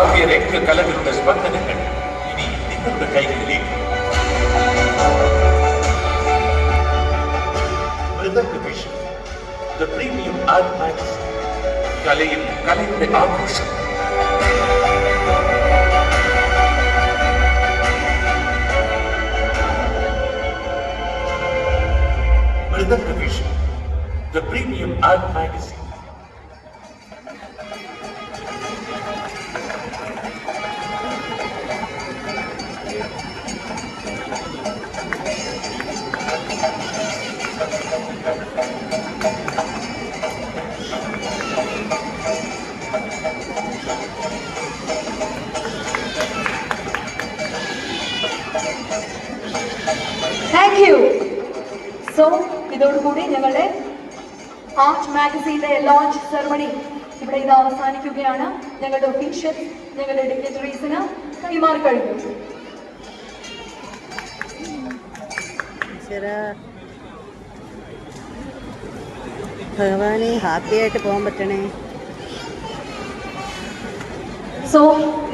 ஆகியோர் எங்கு கலந்திருந்த ஸ்பந்தனங்கள். இனி நிமிர்ந்த கைகளிலே. The premium art max கலையின் கலையுடைய ஆக்ரோஷம். The premium art magazine. So ഇതോടുകൂടി ഞങ്ങളുടെ ആർട്ട് മാഗസീന്റെ ലോഞ്ച് സെറമണി ഇവിടെ ഇത് അവസാനിക്കുകയാണ്. ഞങ്ങളുടെ ഒഫീഷ്യൽ ഞങ്ങളുടെ ഡിഗ്നറ്ററീസിന് കൈമാറി കഴിഞ്ഞു. ഭഗവാനെ ഹാപ്പി ആയിട്ട് പോകാൻ പറ്റണേ. സോ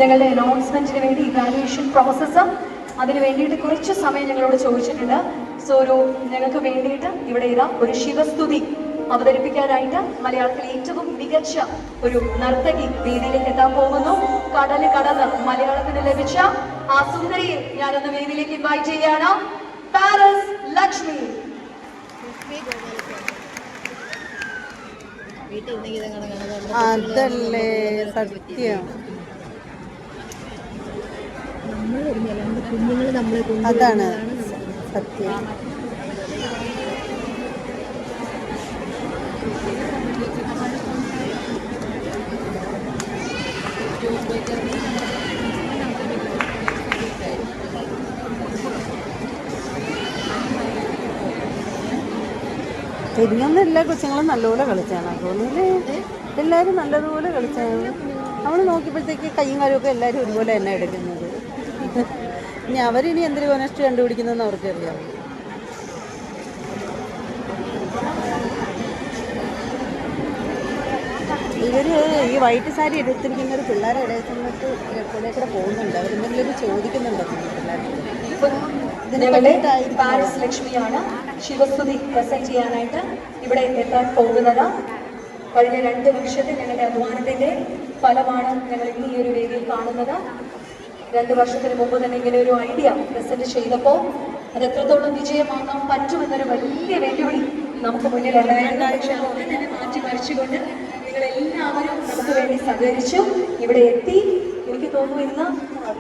ഞങ്ങളുടെ അനൗൺസ്മെന്റിന് വേണ്ടി ഇവാലുവേഷൻ പ്രോസസ്സ് അതിന് വേണ്ടിയിട്ട് കുറച്ച് സമയം ഞങ്ങളോട് ചോദിച്ചിട്ടുണ്ട്. സോ ഒരു ഞങ്ങൾക്ക് വേണ്ടിയിട്ട് ഇവിടെ ഇതാ ഒരു ശിവസ്തുതി അവതരിപ്പിക്കാനായിട്ട് മലയാളത്തിലെ ഏറ്റവും മികച്ച ഒരു നർത്തകി വേദിയിലേക്ക് എത്താൻ പോകുന്നു. കടൽ കടന്ന് മലയാളത്തിന് ലഭിച്ച ആ സുന്ദരിയെ ഞാനൊന്ന് വേദിയിലേക്ക് ഇൻവൈറ്റ് ചെയ്യാണ്. പാരസ് ലക്ഷ്മി അതല്ലേ സത്യം. അതാണ്. സത്യം. തിരിഞ്ഞൊന്നും എല്ലാ കൊച്ചുങ്ങളും നല്ലപോലെ കളിച്ചാണ്. തോന്നുന്നില്ലേ എല്ലാവരും നല്ലതുപോലെ കളിച്ചാണ്. നമ്മൾ നോക്കിയപ്പോഴത്തേക്ക് കയ്യും കാര്യമൊക്കെ എല്ലാവരും ഒരുപോലെ തന്നെ എടുക്കുന്നത്. ഇനി അവരിനി എന്തൊരു കൊനസ്റ്റ് കണ്ടുപിടിക്കുന്നതെന്ന് അവർക്കറിയാം. ഇവർ ഈ വൈറ്റ് സാരി എടുത്തിരിക്കുന്ന ഒരു പിള്ളേരെ ഇടയിൽ സമയത്ത് കൂടെ കൂടെ പോകുന്നുണ്ട്. അവരെന്തെങ്കിലും ചോദിക്കുന്നുണ്ടോ പാരിസ് ലക്ഷ്മിയാണ് ശിവസ്തുതി പ്രസന്റ് ചെയ്യാനായിട്ട് ഇവിടെ എത്താൻ പോകുന്നത്. കഴിഞ്ഞ രണ്ട് വർഷത്തെ ഞങ്ങളുടെ അധ്വാനത്തിന്റെ ഫലമാണ് ഞങ്ങൾ ഇന്ന് ഈ ഒരു വേദിയിൽ കാണുന്നത്. രണ്ട് വർഷത്തിന് മുമ്പ് തന്നെ ഇങ്ങനെ ഒരു ഐഡിയ പ്രസന്റ് ചെയ്തപ്പോൾ അത് എത്രത്തോളം വിജയമാക്കാൻ പറ്റുമെന്നൊരു വലിയ വെല്ലുവിളി നമുക്ക് മുന്നിൽ ഉണ്ടായിരുന്നു. പക്ഷെ അതൊക്കെ മാറ്റി മറിച്ചുകൊണ്ട് നിങ്ങളെല്ലാവരും നമുക്ക് വേണ്ടി സഹകരിച്ചു ഇവിടെ എത്തി. എനിക്ക് തോന്നുന്നു ഇന്ന്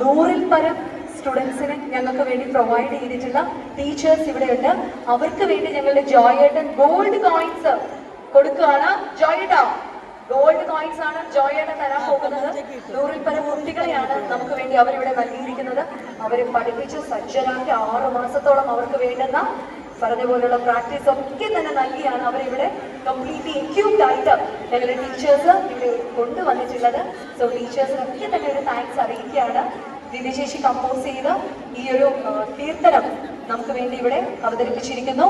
നൂറിൽ പരം സ്റ്റുഡൻസിന് ഞങ്ങൾക്ക് വേണ്ടി പ്രൊവൈഡ് ചെയ്തിട്ടുള്ള ടീച്ചേഴ്സ് ഇവിടെയുണ്ട് അവർക്ക് വേണ്ടി ഞങ്ങളുടെ ജോയേട്ടൻ ഗോൾഡ് കോയിൻസ് കൊടുക്കുകയാണ്. ജോയേട്ടാ ഗോൾഡ് കോയിൻസ് ആണ് ജോയയുടെ തരാൻ പോകുന്നത്. നൂറിൽ പരം കുട്ടികളെയാണ് നമുക്ക് വേണ്ടി അവരിവിടെ നൽകിയിരിക്കുന്നത്. അവരെ പഠിപ്പിച്ച്. സജ്ജരാക്കി ആറു മാസത്തോളം അവർക്ക് വേണ്ടുന്ന പറഞ്ഞ പോലുള്ള പ്രാക്ടീസ് ഒക്കെ തന്നെ നൽകിയാണ് അവരിവിടെ കംപ്ലീറ്റ്ലി എക്യൂപ്ഡ് ആയിട്ട് ഞങ്ങളുടെ ടീച്ചേഴ്സ് ഇവിടെ കൊണ്ടുവന്നിട്ടുള്ളത്. സോ ടീച്ചേഴ്സിനൊക്കെ തന്നെ ഒരു താങ്ക്സ് അറിയിക്കുകയാണ്. ദിവ്യശേഷി കമ്പോസ് ചെയ്ത് ഈ ഒരു കീർത്തനം നമുക്ക് വേണ്ടി ഇവിടെ അവതരിപ്പിച്ചിരിക്കുന്നു.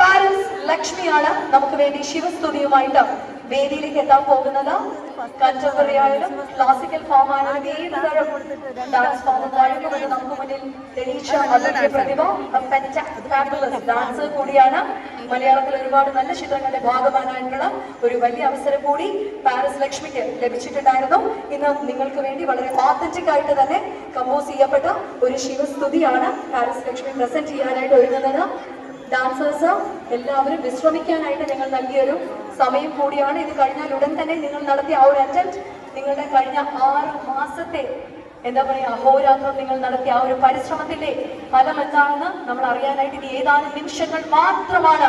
പാരൻസ് ലക്ഷ്മിയാണ് നമുക്ക് വേണ്ടി ശിവസ്തുതിയുമായിട്ട് വേദിയിലേക്ക് എത്താൻ പോകുന്നത് കണ്ടംപററി ആയാലും ക്ലാസിക്കൽ ഫോം ആയാലും ഏത് തരം ഡാൻസ് ഫോമും വഴങ്ങുമെന്ന് നമുക്ക് മുന്നിൽ തെളിയിച്ച അതിന്റെ പ്രതിഭ ഡാൻസർ കൂടിയാണ്. മലയാളത്തിൽ ഒരുപാട് നല്ല ചിത്രങ്ങളുടെ ഭാഗമാനായിട്ടുള്ള ഒരു വലിയ അവസരം കൂടി പാരിസ് ലക്ഷ്മിക്ക് ലഭിച്ചിട്ടുണ്ടായിരുന്നു. ഇന്ന് നിങ്ങൾക്ക് വേണ്ടി വളരെ ആത്തന്റിക് ആയിട്ട് തന്നെ കമ്പോസ് ചെയ്യപ്പെട്ട ഒരു ശിവസ്തുതിയാണ് പാരിസ് ലക്ഷ്മി പ്രസന്റ് ചെയ്യാനായിട്ട് ഒരുങ്ങുന്നത്. ഡാൻസേഴ്സ് എല്ലാവരും വിശ്രമിക്കാനായിട്ട് ഞങ്ങൾ നൽകിയൊരു സമയം കൂടിയാണ്. ഇത് കഴിഞ്ഞാൽ ഉടൻ തന്നെ നിങ്ങൾ നടത്തിയ ആ ഒരു അറ്റംപ്റ്റ് നിങ്ങളുടെ കഴിഞ്ഞ ആറ് മാസത്തെ എന്താ പറയുക അഹോരാത്രം നിങ്ങൾ നടത്തിയ ആ ഒരു പരിശ്രമത്തിന്റെ ഫലം എന്താണെന്ന് നമ്മൾ അറിയാനായിട്ട് ഇത് ഏതാനും നിമിഷങ്ങൾ മാത്രമാണ്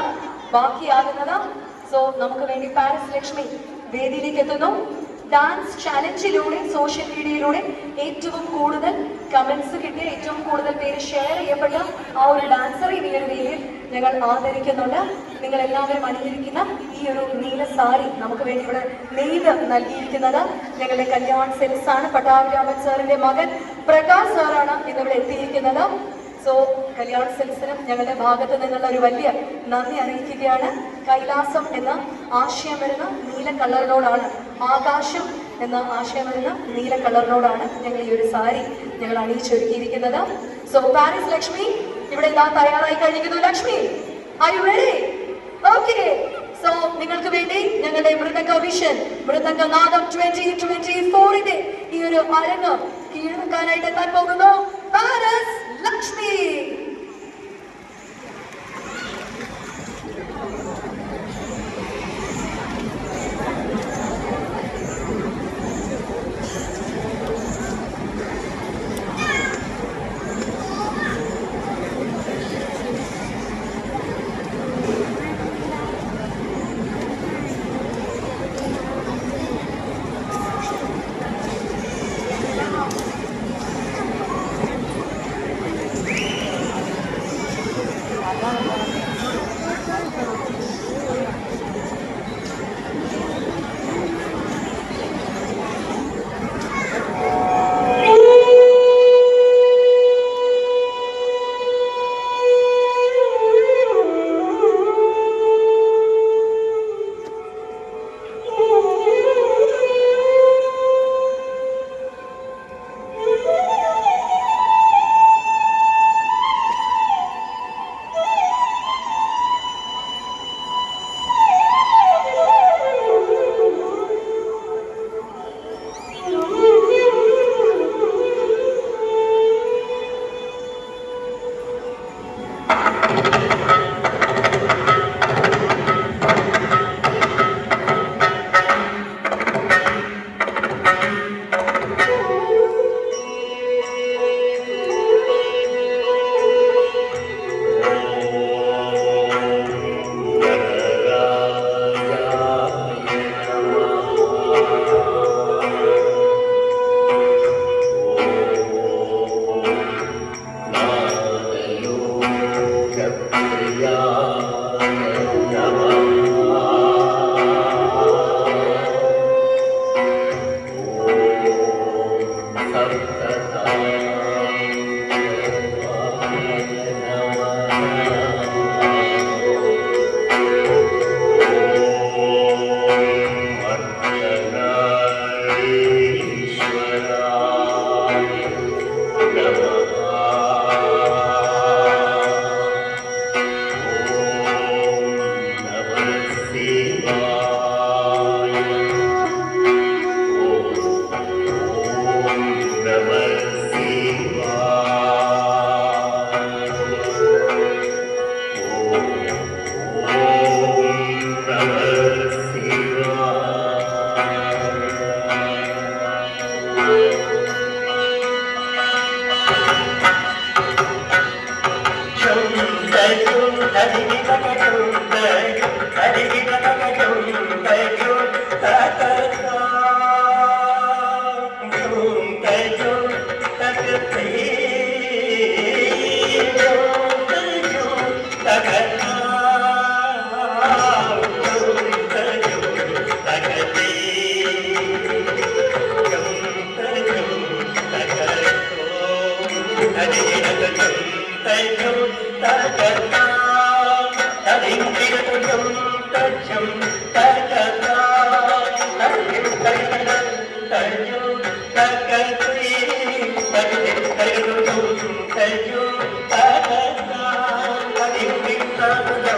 ബാക്കിയാകുന്നത്. സോ നമുക്ക് വേണ്ടി പാരസ് ലക്ഷ്മി വേദിയിലേക്ക് എത്തുന്നു. ഡാൻസ് ചാലഞ്ചിലൂടെ സോഷ്യൽ മീഡിയയിലൂടെ ഏറ്റവും കൂടുതൽ കമന്റ്സ് കിട്ടിയ ഏറ്റവും കൂടുതൽ പേര് ഷെയർ ചെയ്യപ്പെട്ട ആ ഒരു ഡാൻസറെ ഈ ഒരു ഞങ്ങൾ ആദരിക്കുന്നുണ്ട്. നിങ്ങൾ എല്ലാവരും അണിഞ്ഞിരിക്കുന്ന ഈ ഒരു നീല സാരി നമുക്ക് വേണ്ടി ഇവിടെ നെയ്ത് നൽകിയിരിക്കുന്നത്. ഞങ്ങളുടെ കല്യാൺ സെൽസ് ആണ് പട്ടാഭിരാമൻ സാറിന്റെ മകൻ പ്രകാശ് സാറാണ് ഇന്നിവിടെ എത്തിയിരിക്കുന്നത്. സോ കല്യാൺ സെൽസിനും ഞങ്ങളുടെ ഭാഗത്ത് നിന്നുള്ള ഒരു വലിയ നന്ദി അറിയിക്കുകയാണ്. കൈലാസം എന്ന ആശയം വരുന്ന നീല കളറിനോടാണ് ആകാശം എന്ന ആശയം വരുന്ന നീല കളറിനോടാണ് ഞങ്ങൾ ഈ ഒരു സാരി ഞങ്ങൾ അണിയിച്ചൊരുക്കിയിരിക്കുന്നത്. സോ പാരീസ് ലക്ഷ്മി ഇവിടെ ഇതാ തയ്യാറായി കഴിഞ്ഞിരിക്കുന്നു. Lakshmi I very okay so നിങ്ങൾക്ക് വേണ്ടി ഞങ്ങളുടെ മൃദംഗ വിഷൻ മൃദംഗ നാദം ട്വന്റി ട്വന്റി ഫോറിന്റെ ഈ ഒരു അരങ്ങ് കീഴടക്കാനായിട്ട് എത്താൻ പോകുന്നു. പാരീസ് ലക്ഷ്മി என்றும் தகதா ததிந்திரபுஜம் தஜம் தகதா தஜம் தரிதம் தஜம் தகதை தஜம் தரிதம் தஜம் தகதா ததிந்திரபுஜம்